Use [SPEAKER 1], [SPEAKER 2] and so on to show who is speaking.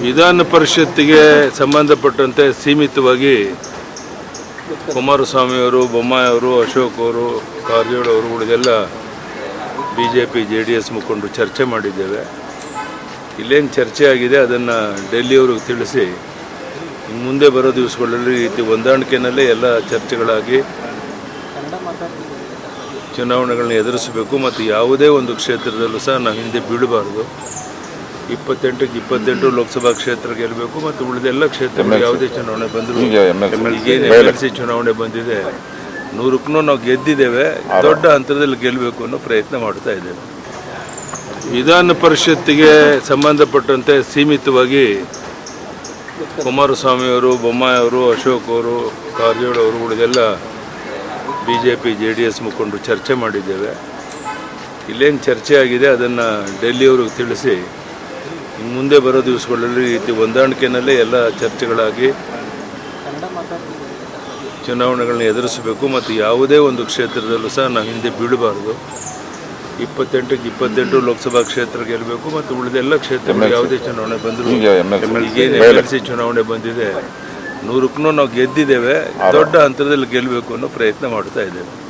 [SPEAKER 1] ವಿಧಾನ ಪರಿಷತ್ತಿಗೆ ಸಂಬಂಧಪಟ್ಟಂತೆ ಸೀಮಿತವಾಗಿ ಕುಮಾರಸ್ವಾಮಿಯವರು ಬೊಮ್ಮಾಯಿಯವರು ಅಶೋಕ್ ಅವರು ಕಾರಜೋಳ ಅವರು, ಉಳಿದೆಲ್ಲ B J P J D S ಮುಖಂಡರು ಚರ್ಚೆ ಮಾಡಿದ್ದೇವೆ. ಇಲ್ಲೇನು ಚರ್ಚೆ ಆಗಿದೆ, ಅದನ್ನು ಡೆಲ್ಲಿಯವ್ರಿಗೆ ತಿಳಿಸಿ. ಮುಂದೆ ಬರೋ ದಿವಸಗಳಲ್ಲಿ ಈ ರೀತಿ ಹೊಂದಾಣಿಕೆಯಲ್ಲೇ ಎಲ್ಲ ಚರ್ಚೆಗಳಾಗಿ ಚುನಾವಣೆಗಳನ್ನ ಎದುರಿಸಬೇಕು, ಮತ್ತು ಯಾವುದೇ ಒಂದು ಕ್ಷೇತ್ರದಲ್ಲೂ ಸಹ ನಾವು ಹಿಂದೆ ಬೀಳಬಾರ್ದು. ಇಪ್ಪತ್ತೆಂಟಕ್ಕೆ ಇಪ್ಪತ್ತೆಂಟು ಲೋಕಸಭಾ ಕ್ಷೇತ್ರ ಗೆಲ್ಲಬೇಕು ಮತ್ತು ಉಳಿದೆಲ್ಲ ಕ್ಷೇತ್ರಗಳು ಯಾವುದೇ ಚುನಾವಣೆ ಬಂದರೂ ಈಗೇನು ಎಂ ಎಲ್ ಸಿ ಚುನಾವಣೆ ಬಂದಿದೆ. ನೂರಕ್ಕೂ ನಾವು ಗೆದ್ದಿದ್ದೇವೆ. ದೊಡ್ಡ ಹಂತದಲ್ಲಿ ಗೆಲ್ಲಬೇಕು ಅನ್ನೋ ಪ್ರಯತ್ನ ಮಾಡ್ತಾ ಇದ್ದೇವೆ. ವಿಧಾನ ಪರಿಷತ್ತಿಗೆ ಸಂಬಂಧಪಟ್ಟಂತೆ ಸೀಮಿತವಾಗಿ ಕುಮಾರಸ್ವಾಮಿಯವರು ಬೊಮ್ಮಾಯಿಯವರು ಅಶೋಕ್ ಅವರು ಕಾರಜೋಳ ಅವರು ಉಳಿದೆಲ್ಲ B J P J D S ಮುಖಂಡರು ಚರ್ಚೆ ಮಾಡಿದ್ದೇವೆ. ಇಲ್ಲೇನು ಚರ್ಚೆ ಆಗಿದೆ ಅದನ್ನು ಡೆಲ್ಲಿಯವ್ರಿಗೆ ತಿಳಿಸಿ. ಇನ್ನು ಮುಂದೆ ಬರೋ ದಿವಸಗಳಲ್ಲಿ ಈ ರೀತಿ ಹೊಂದಾಣಿಕೆಯಲ್ಲೇ ಎಲ್ಲ ಚರ್ಚೆಗಳಾಗಿ ಚುನಾವಣೆಗಳನ್ನ ಎದುರಿಸಬೇಕು ಮತ್ತು ಯಾವುದೇ ಒಂದು ಕ್ಷೇತ್ರದಲ್ಲೂ ಸಹ ನಾವು ಹಿಂದೆ ಬೀಳಬಾರ್ದು. ಇಪ್ಪತ್ತೆಂಟಕ್ಕೆ ಇಪ್ಪತ್ತೆಂಟು ಲೋಕಸಭಾ ಕ್ಷೇತ್ರ ಗೆಲ್ಲಬೇಕು ಮತ್ತು ಉಳಿದೆಲ್ಲ ಕ್ಷೇತ್ರಗಳು ಯಾವುದೇ ಚುನಾವಣೆ ಬಂದರೂ ಈಗೇನು ಎಂ ಎಲ್ ಸಿ ಚುನಾವಣೆ ಬಂದಿದೆ ನೂರಕ್ಕೂ ನಾವು ಗೆದ್ದಿದ್ದೇವೆ ದೊಡ್ಡ ಹಂತದಲ್ಲಿ ಗೆಲ್ಲಬೇಕು ಅನ್ನೋ ಪ್ರಯತ್ನ ಮಾಡ್ತಾ ಇದ್ದೇವೆ.